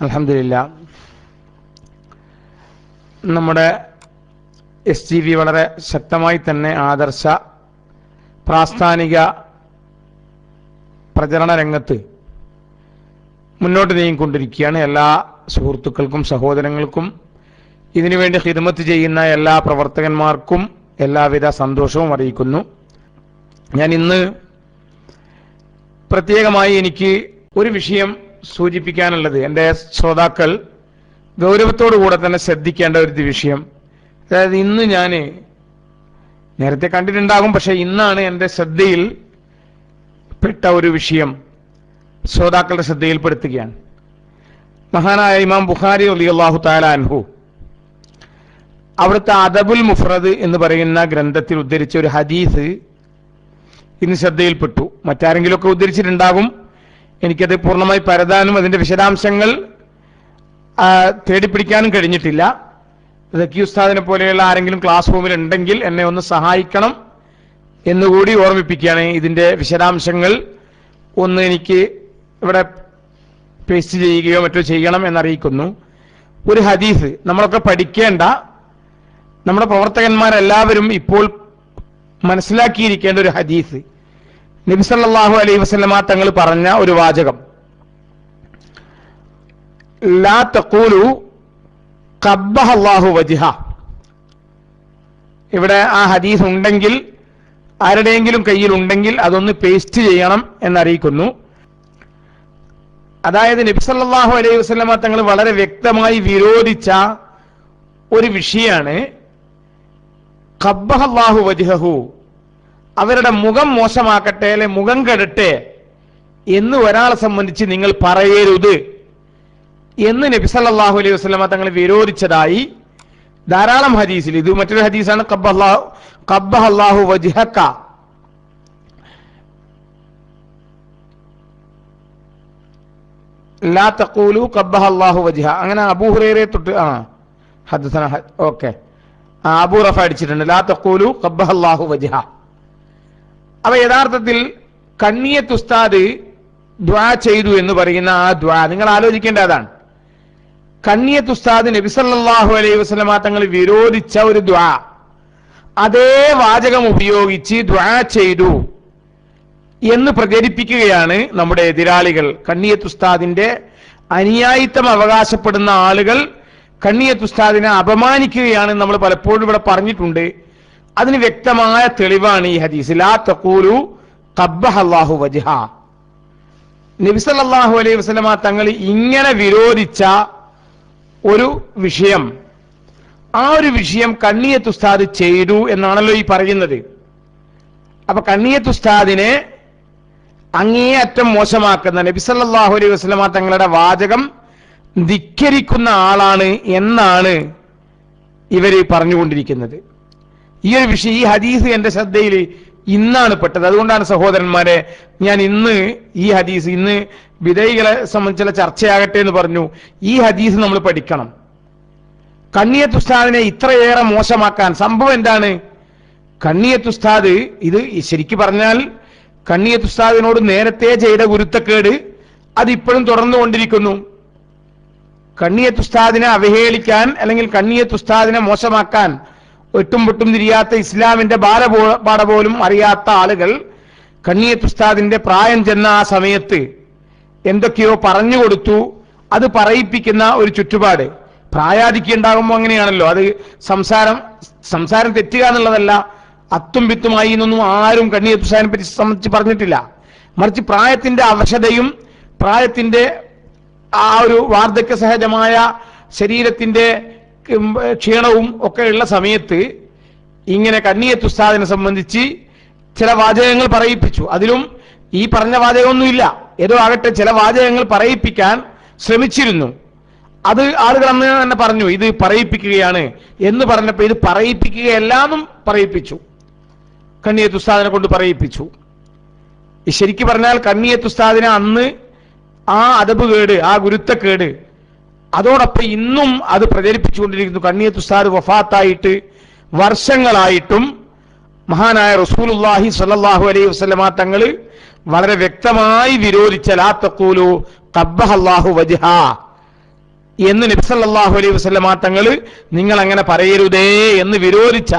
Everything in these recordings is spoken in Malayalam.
അലഹമില്ല നമ്മുടെ എസ് ജി വി വളരെ ശക്തമായി തന്നെ ആദർശ പ്രാസ്ഥാനിക പ്രചരണ രംഗത്ത് മുന്നോട്ട് നീങ്ങിക്കൊണ്ടിരിക്കുകയാണ് എല്ലാ സുഹൃത്തുക്കൾക്കും സഹോദരങ്ങൾക്കും. ഇതിനുവേണ്ടി ഹിദ്മത്ത് ചെയ്യുന്ന എല്ലാ പ്രവർത്തകന്മാർക്കും എല്ലാവിധ സന്തോഷവും അറിയിക്കുന്നു. ഞാൻ ഇന്ന് പ്രത്യേകമായി എനിക്ക് ഒരു വിഷയം സൂചിപ്പിക്കാനുള്ളത് എന്റെ ശ്രോതാക്കൾ ഗൗരവത്തോടു കൂടെ തന്നെ ശ്രദ്ധിക്കേണ്ട ഒരു വിഷയം. അതായത് ഇന്ന് ഞാൻ നേരത്തെ കണ്ടിട്ടുണ്ടാകും പക്ഷെ ഇന്നാണ് എന്റെ ശ്രദ്ധയിൽ പെട്ട ഒരു വിഷയം ശ്രോതാക്കളുടെ ശ്രദ്ധയിൽപ്പെടുത്തുകയാണ്. മഹാനായ ഇമാം ബുഖാരി അലി താല അൻഹു അവിടുത്തെ അദബുൽ മുഫ്രദ് എന്ന് പറയുന്ന ഗ്രന്ഥത്തിൽ ഉദ്ധരിച്ച ഒരു ഹദീസ് ഇന്ന് ശ്രദ്ധയിൽപ്പെട്ടു. മറ്റാരെങ്കിലുമൊക്കെ ഉദ്ധരിച്ചിട്ടുണ്ടാകും. എനിക്കത് പൂർണമായി പരതാനും അതിന്റെ വിശദാംശങ്ങൾ തേടിപ്പിടിക്കാനും കഴിഞ്ഞിട്ടില്ല. ദക്കി ഉസ്താദിനെ പോലെയുള്ള ആരെങ്കിലും ക്ലാസ് റൂമിൽ ഉണ്ടെങ്കിൽ എന്നെ ഒന്ന് സഹായിക്കണം എന്നുകൂടി ഓർമ്മിപ്പിക്കുകയാണ് ഇതിന്റെ വിശദാംശങ്ങൾ. ഒന്ന് എനിക്ക് ഇവിടെ പേസ്റ്റ് ചെയ്യുകയോ മറ്റോ ചെയ്യണം എന്നറിയിക്കുന്നു. ഒരു ഹദീസ് നമ്മളൊക്കെ പഠിക്കേണ്ട നമ്മുടെ പ്രവർത്തകന്മാരെല്ലാവരും ഇപ്പോൾ മനസ്സിലാക്കിയിരിക്കേണ്ട ഒരു ഹദീസ്. നബിസല്ലാഹു അലൈഹി വസ്ലമ തങ്ങൾ പറഞ്ഞ ഒരു വാചകം. ലാ തഖൂലു ഖബ്ബഹ വജിഹ വജ്ഹ. ഇവിടെ ആ ഹദീസ് ഉണ്ടെങ്കിൽ ആരുടെയെങ്കിലും കയ്യിൽ ഉണ്ടെങ്കിൽ അതൊന്ന് പേസ്റ്റ് ചെയ്യണം എന്നറിയിക്കുന്നു. അതായത് നബിസല്ലാഹു അലൈഹി വസ്ലമ തങ്ങൾ വളരെ വ്യക്തമായി വിരോധിച്ച ഒരു വിഷയമാണ് ഖബ്ബഹല്ലാഹു വജ്ഹഹു. അവരുടെ മുഖം മോശമാക്കട്ടെ അല്ലെ മുഖം കെടട്ടെ എന്ന് ഒരാളെ സംബന്ധിച്ച് നിങ്ങൾ പറയരുത് എന്ന് നബി സല്ലല്ലാഹു അലൈഹി വസല്ലമ തങ്ങൾ വിരോധിച്ചതായി ധാരാളം ഹദീസിൽ. ഇത് മറ്റൊരു ഹദീസാണ് ഖബ്ബഹല്ലാഹു ഖബ്ബഹല്ലാഹു വജ്ഹക. ലാ അങ്ങനെ അബൂഹുറേറെ തൊട്ട് ആ ഹദസന ഓക്കെ. അബൂറഫ അടിച്ചിട്ടുണ്ട്. ലാ തഖൂലു ഖബ്ബഹല്ലാഹു വജ്ഹ. അവ യഥാർത്ഥത്തിൽ കണ്ണിയത്ത് ഉസ്താദ് ദ്വാ ചെയ്തു എന്ന് പറയുന്ന ആ ദ്വാ. നിങ്ങൾ ആലോചിക്കേണ്ട അതാണ്. കണ്ണിയത്ത് നബി സല്ലല്ലാഹു അലൈഹി വസല്ലമ തങ്ങൾ വിരോധിച്ച ഒരു ദ്വാ. അതേ വാചകം ഉപയോഗിച്ച് ദ്വാ ചെയ്തു എന്ന് പ്രചരിപ്പിക്കുകയാണ് നമ്മുടെ എതിരാളികൾ. കണ്ണിയത്ത് ഉസ്താദിന്റെ അനുയായിത്തം അവകാശപ്പെടുന്ന ആളുകൾ കണ്ണിയത്ത് ഉസ്താദിനെ അപമാനിക്കുകയാണ് നമ്മൾ പലപ്പോഴും ഇവിടെ പറഞ്ഞിട്ടുണ്ട്. അതിന് വ്യക്തമായ തെളിവാണ് ഈ ഹദീസ്. ലാ തഖൂലു ഖബ്ബഹല്ലാഹു വജ്ഹ. നബി സല്ലല്ലാഹു അലൈഹി വസല്ലമ തങ്ങൾ ഇങ്ങനെ വിരോധിച്ച ഒരു വിഷയം. ആ ഒരു വിഷയം കണ്ണിയത്ത് ഉസ്താദ് ചെയ്തു എന്നാണല്ലോ ഈ പറയുന്നത്. അപ്പൊ കണ്ണിയത്ത് ഉസ്താദിനെ അങ്ങേയറ്റം മോശമാക്കുന്ന നബി സല്ലല്ലാഹു അലൈഹി വസല്ലമ തങ്ങളുടെ വാചകം ധിക്കരിക്കുന്ന ആളാണ് എന്നാണ് ഇവർ പറഞ്ഞുകൊണ്ടിരിക്കുന്നത്. ഈ ഒരു വിഷയം ഈ ഹദീസ് എന്റെ ശ്രദ്ധയിൽ ഇന്നാണ് പെട്ടത്. അതുകൊണ്ടാണ് സഹോദരന്മാരെ ഞാൻ ഇന്ന് ഈ ഹദീസ് ഇന്ന് വിധേയികളെ സംബന്ധിച്ചുള്ള ചർച്ചയാകട്ടെ എന്ന് പറഞ്ഞു ഈ ഹദീസ് നമ്മൾ പഠിക്കണം. കണ്ണിയത്തുസ്താദിനെ ഇത്രയേറെ മോശമാക്കാൻ സംഭവം എന്താണ്? കണ്ണിയത്തുസ്താദ് ഇത് ശരിക്ക് പറഞ്ഞാൽ കണ്ണിയത്തുസ്താദിനോട് നേരത്തെ ചെയ്ത ഗുരുത്തക്കേട് അതിപ്പോഴും തുടർന്നു കൊണ്ടിരിക്കുന്നു. കണ്ണിയത്തുസ്താദിനെ അവഹേളിക്കാൻ അല്ലെങ്കിൽ കണ്ണിയത്തുസ്താദിനെ മോശമാക്കാൻ ഒട്ടും പൊട്ടും തിരിയാത്ത ഇസ്ലാമിന്റെ പാട പോലും അറിയാത്ത ആളുകൾ കണ്ണിയത്ത് ഉസ്താദിന്റെ പ്രായം ചെന്ന ആ സമയത്ത് എന്തൊക്കെയോ പറഞ്ഞു കൊടുത്തു. അത് പറയിപ്പിക്കുന്ന ഒരു ചുറ്റുപാട്. പ്രായാധിക്യം ഉണ്ടാകുമ്പോൾ അങ്ങനെയാണല്ലോ. അത് സംസാരം സംസാരം തെറ്റുക എന്നുള്ളതല്ല. അത്തും വിത്തുമായി എന്നൊന്നും ആരും കണ്ണിയത്ത് ഉസ്താദിനെ പറ്റി സംബന്ധിച്ച് പറഞ്ഞിട്ടില്ല. മറിച്ച് പ്രായത്തിന്റെ അവശതയും പ്രായത്തിന്റെ ആ ഒരു വാർദ്ധക്യ സഹജമായ ശരീരത്തിന്റെ ക്ഷീണവും ഒക്കെയുള്ള സമയത്ത് ഇങ്ങനെ കണ്ണിയത്ത് ഉസ്താദിനെ സംബന്ധിച്ച് ചില വാചകങ്ങൾ പറയിപ്പിച്ചു. അതിലും ഈ പറഞ്ഞ വാചകമൊന്നുമില്ല. ഏതോ ആകട്ടെ ചില വാചകങ്ങൾ പറയിപ്പിക്കാൻ ശ്രമിച്ചിരുന്നു. അത് ആളുകൾ അന്ന് തന്നെ പറഞ്ഞു ഇത് പറയിപ്പിക്കുകയാണ് എന്ന് പറഞ്ഞപ്പോൾ ഇത് പറയിപ്പിക്കുകയല്ല എന്നും പറയിപ്പിച്ചു. കണ്ണിയത്ത് ഉസ്താദിനെ കൊണ്ട് പറയിപ്പിച്ചു. ശരിക്കു പറഞ്ഞാൽ കണ്ണിയത്ത് ഉസ്താദിനെ അന്ന് ആ അദബ് കേട് ആ ഗുരുത്തക്കേട് അതോടൊപ്പം ഇന്നും അത് പ്രചരിപ്പിച്ചുകൊണ്ടിരിക്കുന്നു. കണ്ണിയത്തുസ്താർ വഫാത്തായിട്ട് വർഷങ്ങളായിട്ടും മഹാനായ റസൂലുല്ലാഹി സ്വല്ലല്ലാഹു അലൈഹി വസല്ലമ തങ്ങൾ വളരെ വ്യക്തമായി വിരോധിച്ച ലാ തക്കൂലു കബ്ബഹല്ലാഹു വജ്ഹ എന്ന് നബ്സല്ലാഹു അലൈഹി വസല്ലമ തങ്ങൾ നിങ്ങൾ അങ്ങനെ പറയരുതേ എന്ന് വിരോധിച്ച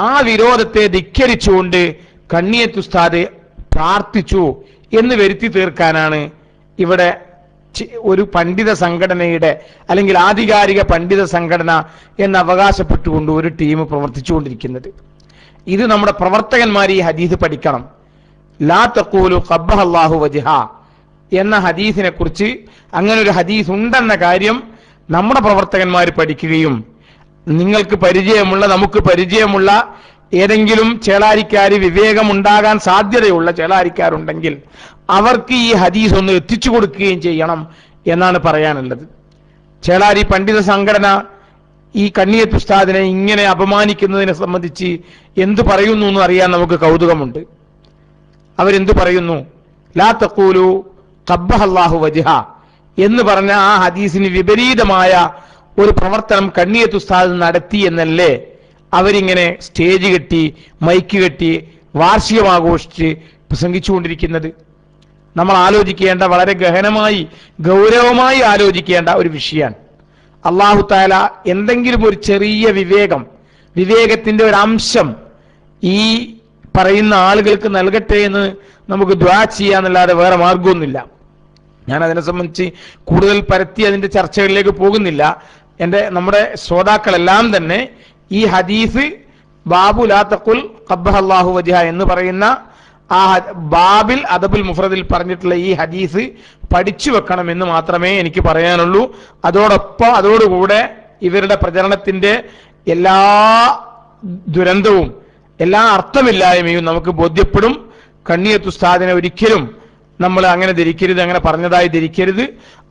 ആ വിരോധത്തെ ധിക്കരിച്ചുകൊണ്ട് കണ്ണിയത്തുസ്താദ് പ്രാർത്ഥിച്ചു എന്ന് വരുത്തി തീർക്കാനാണ് ഇവിടെ ഒരു പണ്ഡിത സംഘടനയുടെ അല്ലെങ്കിൽ ആധികാരിക പണ്ഡിത സംഘടന എന്ന് അവകാശപ്പെട്ടുകൊണ്ട് ഒരു ടീം പ്രവർത്തിച്ചുകൊണ്ടിരിക്കുന്നത്. ഇത് നമ്മുടെ പ്രവർത്തകന്മാർ ഈ ഹദീസ് പഠിക്കണം. ലാ തക്കൂലു ഖബ്ബഹ അല്ലാഹു വജ്ഹ എന്ന ഹദീസിനെ കുറിച്ച് അങ്ങനെ ഒരു ഹദീസ് ഉണ്ടെന്ന കാര്യം നമ്മുടെ പ്രവർത്തകന്മാർ പഠിക്കുകയും നിങ്ങൾക്ക് പരിചയമുള്ള നമുക്ക് പരിചയമുള്ള ഏതെങ്കിലും ചേളാരിക്കാര് വിവേകമുണ്ടാകാൻ സാധ്യതയുള്ള ചേളാരിക്കാരുണ്ടെങ്കിൽ അവർക്ക് ഈ ഹദീസ് ഒന്ന് എത്തിച്ചു കൊടുക്കുകയും ചെയ്യണം എന്നാണ് പറയാനുള്ളത്. ചേളാരി പണ്ഡിത സംഘടന ഈ കണ്ണിയത്ത് ഉസ്താദിനെ ഇങ്ങനെ അപമാനിക്കുന്നതിനെ സംബന്ധിച്ച് എന്തു പറയുന്നു എന്ന് അറിയാൻ നമുക്ക് കൗതുകമുണ്ട്. അവരെന്തു പറയുന്നു? ലാ തഖൂലു കബ്ബഹല്ലാഹു വജിഹ എന്ന് പറഞ്ഞ ആ ഹദീസിന് വിപരീതമായ ഒരു പ്രവർത്തനം കണ്ണിയത്ത് ഉസ്താദ് നടത്തി എന്നല്ലേ അവരിങ്ങനെ സ്റ്റേജ് കെട്ടി മൈക്ക് കെട്ടി വാർഷികം ആഘോഷിച്ച് പ്രസംഗിച്ചുകൊണ്ടിരിക്കുന്നത്. നമ്മൾ ആലോചിക്കേണ്ട വളരെ ഗഹനമായി ഗൗരവമായി ആലോചിക്കേണ്ട ഒരു വിഷയമാണ്. അള്ളാഹു താല എന്തെങ്കിലും ഒരു ചെറിയ വിവേകം വിവേകത്തിന്റെ ഒരു അംശം ഈ പറയുന്ന ആളുകൾക്ക് നൽകട്ടെ എന്ന് നമുക്ക് ദ്വാ ചെയ്യാന്നല്ലാതെ വേറെ മാർഗമൊന്നുമില്ല ഞാൻ അതിനെ സംബന്ധിച്ച് കൂടുതൽ പരത്തി അതിന്റെ ചർച്ചകളിലേക്ക് പോകുന്നില്ല. എന്റെ നമ്മുടെ ശ്രോതാക്കളെല്ലാം തന്നെ ഈ ഹദീസ് ബാബു ലാ തക്കുൽ കബ്ബഹല്ലാഹു എന്ന് പറയുന്ന ആ ബാബിൽ അദബുൽ മുഫ്രദിൽ പറഞ്ഞിട്ടുള്ള ഈ ഹദീസ് പഠിച്ചു വെക്കണം എന്ന് മാത്രമേ എനിക്ക് പറയാനുള്ളൂ. അതോടൊപ്പം അതോടുകൂടെ ഇവരുടെ പ്രചരണത്തിന്റെ എല്ലാ ദുരന്തവും എല്ലാ അർത്ഥമില്ലായ്മയും നമുക്ക് ബോധ്യപ്പെടും. കണ്ണിയത്തുസ്താദിനെ ഒരിക്കലും നമ്മൾ അങ്ങനെ ധരിക്കരുത് അങ്ങനെ പറഞ്ഞതായി ധരിക്കരുത്.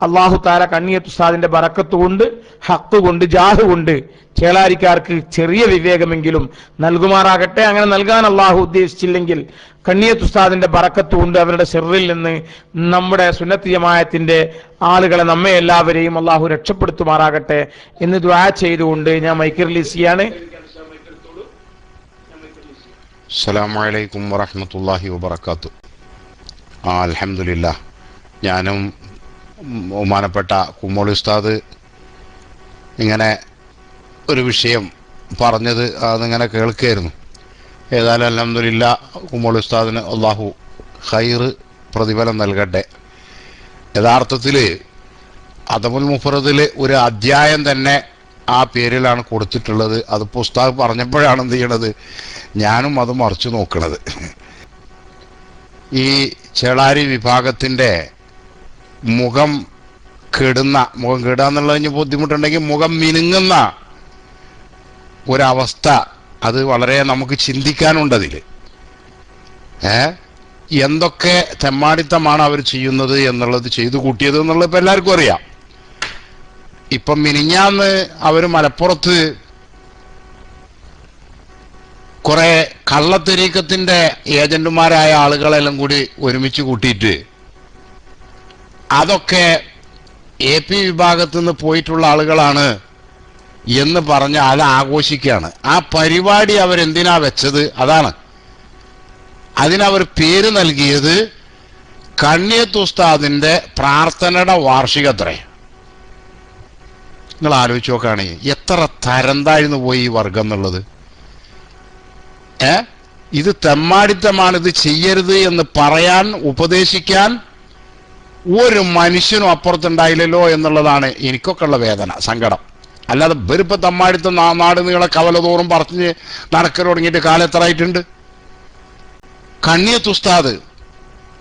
അള്ളാഹു താല കണ്ണിയത്തുസ്താദിന്റെ ബറക്കത്ത് കൊണ്ട് ഹക്ക് കൊണ്ട് ജാഹ് കൊണ്ട് ചേളാരിക്കാർക്ക് ചെറിയ വിവേകമെങ്കിലും നൽകുമാറാകട്ടെ. അങ്ങനെ നൽകാൻ അള്ളാഹു ഉദ്ദേശിച്ചില്ലെങ്കിൽ കണ്ണിയത്തുസ്താദിന്റെ ബറക്കത്ത് കൊണ്ട് അവരുടെ ചെറിൽ നിന്ന് നമ്മുടെ സുന്നത്ത് ജമായത്തിന്റെ ആളുകളെ നമ്മെ എല്ലാവരെയും അള്ളാഹു രക്ഷപ്പെടുത്തുമാറാകട്ടെ എന്ന് ദ്വാ ചെയ്തുകൊണ്ട് ഞാൻ മൈക്ക് റിലീസ് ചെയ്യാണ്. അസ്സാം അലൈക്കും വാഹമത്തല്ലാഹി വബറകാത്തു ആ അലഹമില്ല ഞാനും ബഹുമാനപ്പെട്ട കുമ്മോളി ഉസ്താദ് ഇങ്ങനെ ഒരു വിഷയം പറഞ്ഞത് അതിങ്ങനെ കേൾക്കുകയായിരുന്നു ഏതായാലും അലഹമില്ല കുമ്മോളി ഉസ്താദിന് അള്ളാഹു ഹൈർ പ്രതിഫലം നൽകട്ടെ. യഥാർത്ഥത്തിൽ അദമുൽ മുഫറദിൽ ഒരു അധ്യായം തന്നെ ആ പേരിലാണ് കൊടുത്തിട്ടുള്ളത്. അത് പുസ്തകം പറഞ്ഞപ്പോഴാണ് എന്ത് ചെയ്യണത്? ഞാനും അത് മറിച്ചു നോക്കണത്. ഈ ചേളാരി വിഭാഗത്തിന്റെ മുഖം കെടുന്ന മുഖം കെടുക എന്നുള്ളതിന് ബുദ്ധിമുട്ടുണ്ടെങ്കിൽ മുഖം മിനുങ്ങുന്ന ഒരവസ്ഥ അത് വളരെ നമുക്ക് ചിന്തിക്കാനുണ്ട് അതിൽ ഏ? എന്തൊക്കെ തെമ്മാടിത്തമാണ് അവർ ചെയ്യുന്നത് എന്നുള്ളത് ചെയ്തു കൂട്ടിയത് എന്നുള്ളത് ഇപ്പം എല്ലാവർക്കും അറിയാം. ഇപ്പം മിനിഞ്ഞാന്ന് അവർ മലപ്പുറത്ത് കുറെ കള്ളത്തെരീക്കത്തിന്റെ ഏജന്റുമാരായ ആളുകളെല്ലാം കൂടി ഒരുമിച്ച് കൂട്ടിയിട്ട് അതൊക്കെ എ പി വിഭാഗത്തു നിന്ന് പോയിട്ടുള്ള ആളുകളാണ് എന്ന് പറഞ്ഞ് അത് ആഘോഷിക്കുകയാണ്. ആ പരിപാടി അവരെന്തിനാ വെച്ചത്? അതാണ്. അതിനവർ പേര് നൽകിയത് കണ്ണിയത്ത് ഉസ്താദിന്റെ പ്രാർത്ഥനയുടെ വാർഷികത്രേ. നിങ്ങൾ ആലോചിച്ച് നോക്കുകയാണെങ്കിൽ എത്ര തരം താഴ്ന്നു പോയി ഈ വർഗം എന്നുള്ളത്. ഇത് തെമ്മാടിത്തമാണ് ഇത് ചെയ്യരുത് എന്ന് പറയാൻ ഉപദേശിക്കാൻ ഒരു മനുഷ്യനും അപ്പുറത്തുണ്ടായില്ലല്ലോ എന്നുള്ളതാണ് എനിക്കൊക്കെ ഉള്ള വേദന സങ്കടം. അല്ലാതെ വെറുപ്പ് തമ്മാടിത്തം നാട് കവല കവലതോറും പറഞ്ഞ് നടക്കൽ തുടങ്ങിയിട്ട് കാലം എത്ര ആയിട്ടുണ്ട്? കണ്ണിയത്ത്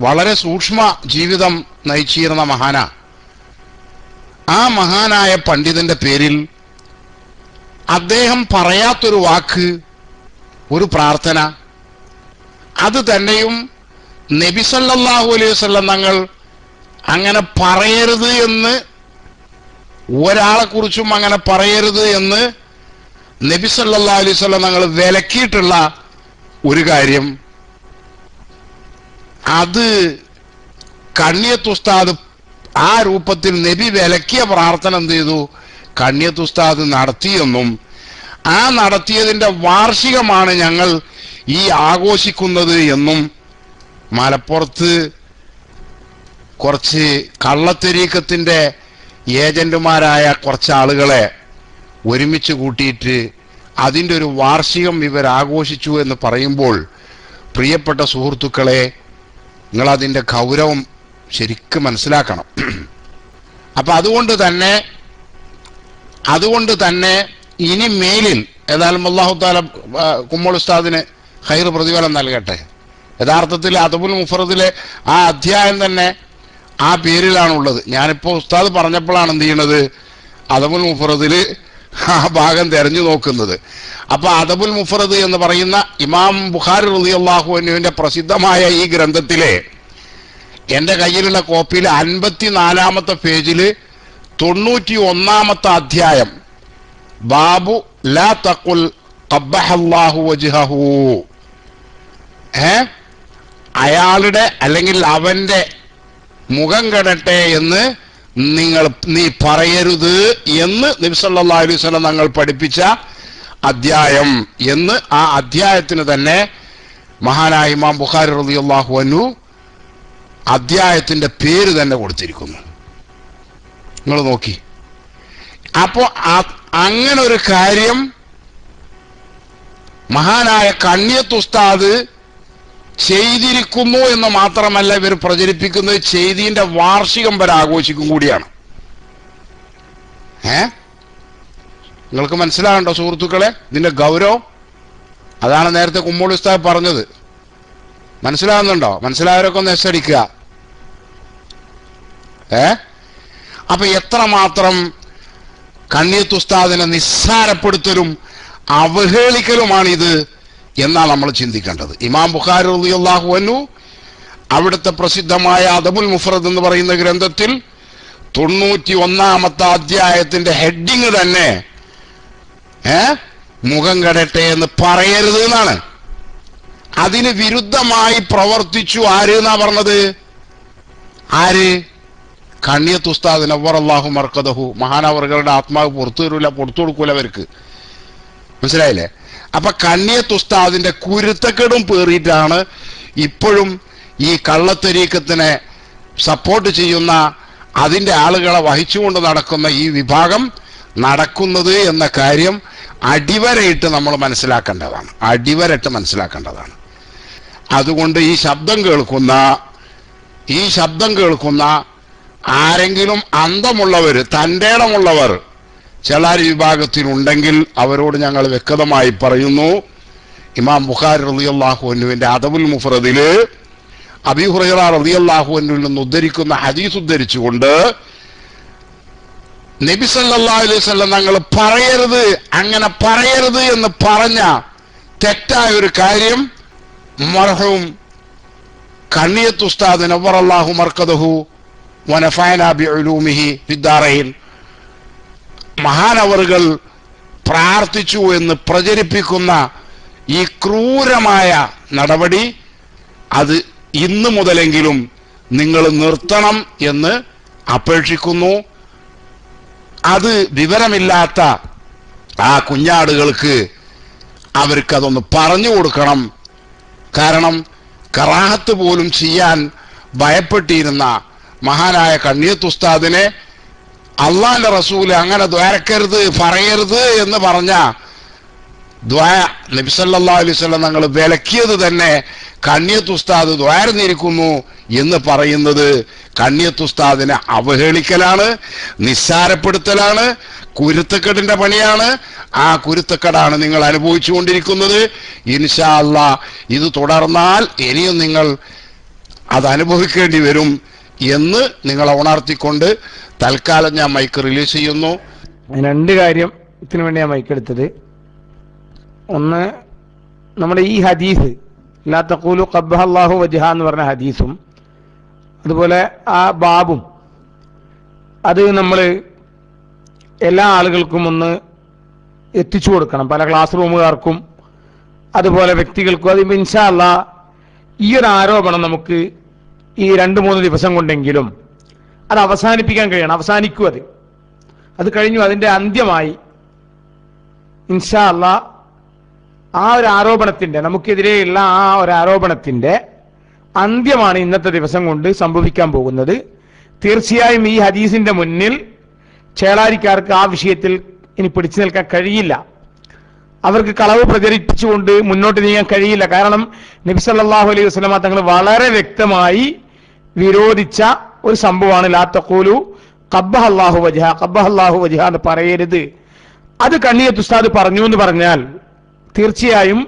വളരെ സൂക്ഷ്മ ജീവിതം നയിച്ചിരുന്ന മഹാന. ആ മഹാനായ പണ്ഡിതന്റെ പേരിൽ അദ്ദേഹം പറയാത്തൊരു വാക്ക് ഒരു പ്രാർത്ഥന. അത് തന്നെയും നബിസല്ലാഹു അലൈഹി വസല്ലം തങ്ങൾ അങ്ങനെ പറയരുത് എന്ന് ഒരാളെ കുറിച്ചും അങ്ങനെ പറയരുത് എന്ന് നബി സല്ലല്ലാഹു അലൈഹി വസല്ലം തങ്ങൾ വിലക്കിയിട്ടുള്ള ഒരു കാര്യം. അത് കണ്ണിയത്ത് ഉസ്താദ് ആ രൂപത്തിൽ നബി വിലക്കിയ പ്രാർത്ഥന എന്ത് ചെയ്തു? കണ്ണിയത്ത് ഉസ്താദ് നടത്തിയെന്നും ആ നടത്തിയതിന്റെ വാർഷികമാണ് ഞങ്ങൾ ഈ ആഘോഷിക്കുന്നത് എന്നും മലപ്പുറത്ത് കുറച്ച് കള്ളത്തെരീക്കത്തിന്റെ ഏജന്റുമാരായ കുറച്ച് ആളുകളെ ഒരുമിച്ച് കൂട്ടിയിട്ട് അതിന്റെ ഒരു വാർഷികം ഇവർ ആഘോഷിച്ചു എന്ന് പറയുമ്പോൾ പ്രിയപ്പെട്ട സുഹൃത്തുക്കളെ നിങ്ങളതിന്റെ ഗൗരവം ശരിക്കും മനസ്സിലാക്കണം. അപ്പൊ അതുകൊണ്ട് തന്നെ അതുകൊണ്ട് തന്നെ ഇനി മേലിൽ ഏതായാലും അള്ളാഹു താല കുമ്മോൾ ഉസ്താദിന് ഹൈർ പ്രതിഫലം നൽകട്ടെ. യഥാർത്ഥത്തിൽ അതബുൽ മുഫറദിലെ ആ അധ്യായം തന്നെ ആ പേരിലാണുള്ളത്. ഞാനിപ്പോൾ ഉസ്താദ് പറഞ്ഞപ്പോഴാണ് എന്ത് ചെയ്യണത്? അതബുൽ മുഫറദിൽ ആ ഭാഗം തിരഞ്ഞു നോക്കുന്നത്. അപ്പോൾ അതബുൽ മുഫറദ് എന്ന് പറയുന്ന ഇമാം ബുഖാരി റുദി അള്ളാഹു അനുവിന്റെ പ്രസിദ്ധമായ ഈ ഗ്രന്ഥത്തിലെ എന്റെ കയ്യിലുള്ള കോപ്പിയിൽ അൻപത്തിനാലാമത്തെ പേജിൽ തൊണ്ണൂറ്റി ഒന്നാമത്തെ അധ്യായം ബാബു ലാ തഖുൽ കബ്ബഹല്ലാഹു വജ്ഹഹു. ഏ? അയാളുടെ അല്ലെങ്കിൽ അവന്റെ മുഖം കെടട്ടെ എന്ന് നിങ്ങൾ നീ പറയരുത് എന്ന് നബിസല്ലാ അലൈഹി സ്വലം ഞങ്ങൾ പഠിപ്പിച്ച അധ്യായം എന്ന് ആ അധ്യായത്തിന് തന്നെ മഹാനായ ഇമാം ബുഖാരി റളിയല്ലാഹു അൻഹു അധ്യായത്തിന്റെ പേര് തന്നെ കൊടുത്തിരിക്കുന്നു. നിങ്ങൾ നോക്കി. അപ്പോ അങ്ങനെ ഒരു കാര്യം മഹാനായ കണ്ണിയത്തുസ്താദ് ചെയ്തിരിക്കുന്നു എന്ന് മാത്രമല്ല ഇവർ പ്രചരിപ്പിക്കുന്നത് ചെയ്തിന്റെ വാർഷികം വരെ ആഘോഷിക്കും കൂടിയാണ്. ഏ? നിങ്ങൾക്ക് മനസ്സിലാകണ്ടോ സുഹൃത്തുക്കളെ? ഇതിന്റെ ഗൗരവം? അതാണ് നേരത്തെ കുമ്മോളി ഉസ്താദ് പറഞ്ഞത്. മനസ്സിലാകുന്നുണ്ടോ? മനസ്സിലായവരൊക്കെ ഒന്ന് എസ്സടിക്കുക ഏ? അപ്പൊ എത്രമാത്രം കണ്ണിയത്ത് ഉസ്താദിനെ നിസ്സാരപ്പെടുത്തലും അവഹേളിക്കലുമാണിത് എന്നാണ് നമ്മൾ ചിന്തിക്കേണ്ടത്. ഇമാം ബുഖാരി റളിയല്ലാഹു അൻഹു അവിടുത്തെ പ്രസിദ്ധമായ അദബുൽ മുഫറദ് എന്ന് പറയുന്ന ഗ്രന്ഥത്തിൽ തൊണ്ണൂറ്റി ഒന്നാമത്തെ അധ്യായത്തിന്റെ ഹെഡിങ് തന്നെ ഏ മുഖം കടട്ടെ എന്ന് പറയരുത് എന്നാണ്. അതിന് വിരുദ്ധമായി പ്രവർത്തിച്ചു ആര് എന്നാ പറഞ്ഞത്? ആര്? കണ്ണിയത്ത് ഉസ്താദ് നവർ അള്ളാഹു മർക്കദഹു. മഹാനവറുകളുടെ ആത്മാവ് പുറത്തു വരില്ല പുറത്തു കൊടുക്കൂല അവർക്ക്. മനസ്സിലായില്ലേ? അപ്പൊ കണ്ണിയത്ത് ഉസ്താദിന്റെ കുരുത്തക്കെടും പേറിയിട്ടാണ് ഇപ്പോഴും ഈ കള്ളത്തരീക്കത്തിനെ സപ്പോർട്ട് ചെയ്യുന്ന അതിന്റെ ആളുകളെ വഹിച്ചുകൊണ്ട് നടക്കുന്ന ഈ വിഭാഗം നടക്കുന്നത് എന്ന കാര്യം അടിവരയിട്ട് നമ്മൾ മനസ്സിലാക്കേണ്ടതാണ്. അടിവരയിട്ട് മനസ്സിലാക്കേണ്ടതാണ്. അതുകൊണ്ട് ഈ ശബ്ദം കേൾക്കുന്ന ഈ ശബ്ദം കേൾക്കുന്ന ആരെങ്കിലും അന്തമുള്ളവർ തന്റെ ഇടമുള്ളവർ ചില വിഭാഗത്തിനുണ്ടെങ്കിൽ അവരോട് ഞങ്ങൾ വ്യക്തമായി പറയുന്നു. ഇമാം ബുഖാരി റളിയല്ലാഹു അൻഹുവിന്റെ അദബുൽ മുഫറദിൽ അബി ഹുറൈറ റളിയല്ലാഹു അൻഹുവിൽ നിന്ന് ഉദ്ധരിക്കുന്ന ഹദീസ് ഉദ്ധരിച്ചുകൊണ്ട് നബി സല്ലല്ലാഹു അലൈഹി വസല്ലം ഞങ്ങൾ പറയരുത് അങ്ങനെ പറയരുത് എന്ന് പറഞ്ഞ തെറ്റായ ഒരു കാര്യം മർഹവും കണ്ണിയത്ത് ഉസ്താദ് നവറല്ലാഹു മർക്കദഹു വനഫാന ബിഉലൂമിഹി ഫിദ്ദാറൈൻ മഹാനവറുകൾ പ്രാർത്ഥിച്ചു എന്ന് പ്രചരിപ്പിക്കുന്ന ഈ ക്രൂരമായ നടപടി അത് ഇന്നു മുതലെങ്കിലും നിങ്ങൾ നിർത്തണം എന്ന് അപേക്ഷിക്കുന്നു. അത് വിവരമില്ലാത്ത ആ കുഞ്ഞാടുകൾക്ക് അവർക്കതൊന്ന് പറഞ്ഞു കൊടുക്കണം. കാരണം കറാഹത്ത് പോലും ചെയ്യാൻ ഭയപ്പെട്ടിരുന്ന മഹാനായ കണ്ണിയത്ത് ഉസ്താദിനെ അള്ളാന്റെ റസൂൽ അങ്ങനെ ദ്വാരക്കരുത് പറയരുത് എന്ന് പറഞ്ഞ ദ്വാ നബിസല്ലാ അലൈവല്ലം ഞങ്ങൾ വിലക്കിയത് തന്നെ കണ്ണിയത്ത് ഉസ്താദ് ദ്വാരന്നിരിക്കുന്നു എന്ന് പറയുന്നത് കണ്ണിയത്ത് ഉസ്താദിനെ അവഹേളിക്കലാണ് നിസ്സാരപ്പെടുത്തലാണ് കുരുത്തക്കെട്ടിന്റെ പണിയാണ്. ആ കുരുത്തക്കെടാണ് നിങ്ങൾ അനുഭവിച്ചുകൊണ്ടിരിക്കുന്നത് ഇൻഷാ ഇൻഷാല്ല ഇത് തുടർന്നാൽ ഇനിയും നിങ്ങൾ അത് അനുഭവിക്കേണ്ടി വരും. എന്ന് നിങ്ങളെ ഉണർത്തിക്കൊണ്ട് തൽക്കാലം ഞാൻ മൈക്ക് റിലീസ് ചെയ്യുന്നു. രണ്ട് കാര്യത്തിന് വേണ്ടി ഞാൻ മൈക്ക് എടുത്തത്. ഒന്ന് നമ്മുടെ ഈ ഹദീസ് ലാ ഖബ്ബഹ അല്ലാഹു വജ്ഹ എന്ന് പറഞ്ഞ ഹദീസും അതുപോലെ ആ ബാബും അത് നമ്മൾ എല്ലാ ആളുകൾക്കും ഒന്ന് എത്തിച്ചു കൊടുക്കണം. പല ക്ലാസ് റൂമുകാർക്കും അതുപോലെ വ്യക്തികൾക്കും. അത് ഇൻഷാ അല്ല ഈ ഒരു ആരോപണം നമുക്ക് ഈ രണ്ട് മൂന്ന് ദിവസം കൊണ്ടെങ്കിലും അത് അവസാനിപ്പിക്കാൻ കഴിയണം അവസാനിക്കും അത്. അത് കഴിഞ്ഞു അതിന്റെ അന്ത്യമായി ഇൻഷാ ആ ഒരു ആരോപണത്തിന്റെ നമുക്കെതിരെയുള്ള ആ ഒരു ആരോപണത്തിന്റെ അന്ത്യമാണ് ഇന്നത്തെ ദിവസം കൊണ്ട് സംഭവിക്കാൻ പോകുന്നത്. തീർച്ചയായും ഈ ഹദീസിന്റെ മുന്നിൽ ചേളാരിക്കാർക്ക് ആ വിഷയത്തിൽ ഇനി പിടിച്ചു നിൽക്കാൻ കഴിയില്ല. അവർക്ക് കളവ് പ്രചരിപ്പിച്ചുകൊണ്ട് മുന്നോട്ട് നീങ്ങാൻ കഴിയില്ല. കാരണം നബി സല്ലല്ലാഹു അലൈഹി വസല്ലമ തങ്ങൾ വളരെ വ്യക്തമായി വിരോധിച്ച ഒരു സംഭവമാണ് ലാ തഖൂലു അള്ളാഹു അല്ലാഹു കബ്ബഹ് അള്ളാഹു വജ്ഹ എന്ന് പറയരുത്. അത് കണ്ണിയത്ത് ഉസ്താദ് പറഞ്ഞു എന്ന് പറഞ്ഞാൽ തീർച്ചയായും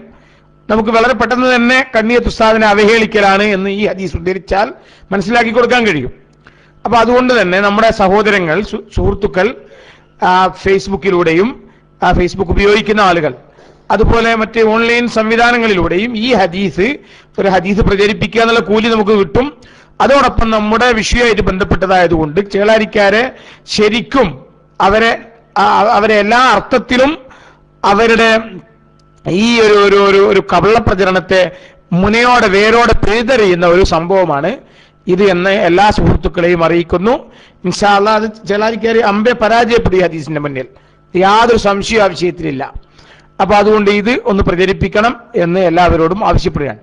നമുക്ക് വളരെ പെട്ടെന്ന് തന്നെ കണ്ണിയത്ത് ഉസ്താദിനെ അവഹേളിക്കലാണ് എന്ന് ഈ ഹദീസ് ഉദ്ധരിച്ചാൽ മനസ്സിലാക്കി കൊടുക്കാൻ കഴിയും. അപ്പൊ അതുകൊണ്ട് തന്നെ നമ്മുടെ സഹോദരങ്ങൾ സുഹൃത്തുക്കൾ ഫേസ്ബുക്കിലൂടെയും ഫേസ്ബുക്ക് ഉപയോഗിക്കുന്ന ആളുകൾ അതുപോലെ മറ്റ് ഓൺലൈൻ സംവിധാനങ്ങളിലൂടെയും ഈ ഹദീസ് ഒരു ഹദീസ് പ്രചരിപ്പിക്കുക എന്നുള്ള കൂലി നമുക്ക് കിട്ടും. അതോടൊപ്പം നമ്മുടെ വിഷയമായിട്ട് ബന്ധപ്പെട്ടതായതുകൊണ്ട് ചേളാരിക്കാരെ ശരിക്കും അവരെ അവരെ എല്ലാ അർത്ഥത്തിലും അവരുടെ ഈ ഒരു ഒരു ഒരു ഒരു കവള പ്രചരണത്തെ മുനയോടെ വേരോടെ പിഴുതെറിയുന്ന ഒരു സംഭവമാണ് ഇത് എന്ന് എല്ലാ സുഹൃത്തുക്കളെയും അറിയിക്കുന്നു. ഇൻഷാല്ല അത് ചേളാരിക്കാര് അമ്പെ പരാജയപ്പെടുക ഹദീസിന്റെ മുന്നിൽ. യാതൊരു സംശയവും ആ വിഷയത്തിലില്ല. അപ്പൊ അതുകൊണ്ട് ഇത് ഒന്ന് പ്രചരിപ്പിക്കണം എന്ന് എല്ലാവരോടും ആവശ്യപ്പെടുകയാണ്.